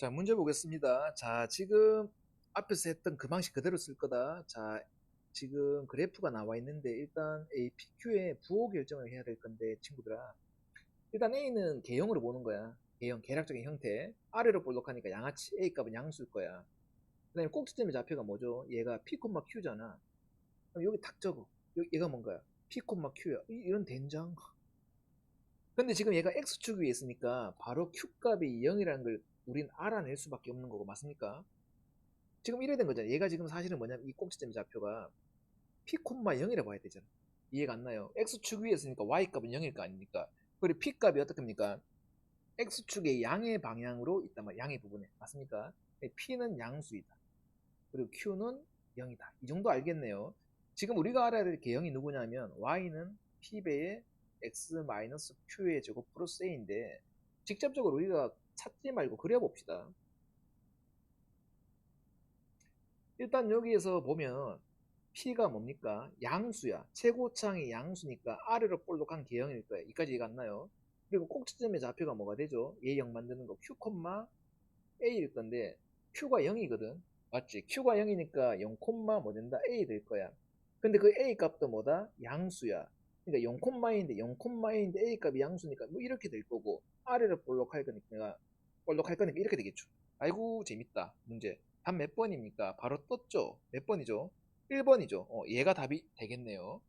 자, 문제 보겠습니다. 자, 지금 앞에서 했던 그 방식 그대로 쓸 거다. 자, 지금 그래프가 나와 있는데 일단 A, PQ의 부호 결정을 해야 될 건데 친구들아. 일단 A는 개형으로 보는 거야. 개형, 계략적인 형태. 아래로 볼록하니까 양아치 A 값은 양수일 거야. 그 다음에 꼭지점의 좌표가 뭐죠? 얘가 P, Q잖아. 그럼 여기 탁 적어. 여- 얘가 뭔가요? P, Q야. 이- 이런 된장. 근데 지금 얘가 X축 위에 있으니까 바로 Q 값이 0이라는 걸 우린 알아낼 수밖에 없는 거고 맞습니까? 지금 이래 된 거잖아요. 얘가 지금 사실은 뭐냐면 이 꼭지점 좌표가 P, 0이라 봐야 되잖아. 이해가 안 나요. X축 위에 있으니까 Y 값은 0일 거 아닙니까? 그리고 P 값이 어떻습니까? X축의 양의 방향으로 있단 말이야. 양의 부분에. 맞습니까? P는 양수이다. 그리고 Q는 0이다. 이 정도 알겠네요. 지금 우리가 알아야 될 개형이 누구냐면 Y는 P배의 X-Q의 제곱 플러스 A인데 직접적으로 우리가 찾지 말고 그려봅시다. 일단 여기에서 보면 P가 뭡니까? 양수야. 최고창이 양수니까 아래로 볼록한 개형일 거예요. 이까지 이해가 안 나요? 그리고 꼭지점의 좌표가 뭐가 되죠? 얘0 만드는 거 Q, A일 건데 Q가 0이거든. 맞지? Q가 0이니까 0, 뭐 된다? A 될 거야. 근데 그 A 값도 뭐다? 양수야. 그러니까 0,A인데 0,A인데 A 값이 양수니까 뭐 이렇게 될 거고 아래로 볼록할 거니까 볼록할 거니까 이렇게 되겠죠. 아이고 재밌다. 문제. 답 몇 번입니까? 바로 떴죠? 몇 번이죠? 1번이죠. 어, 얘가 답이 되겠네요.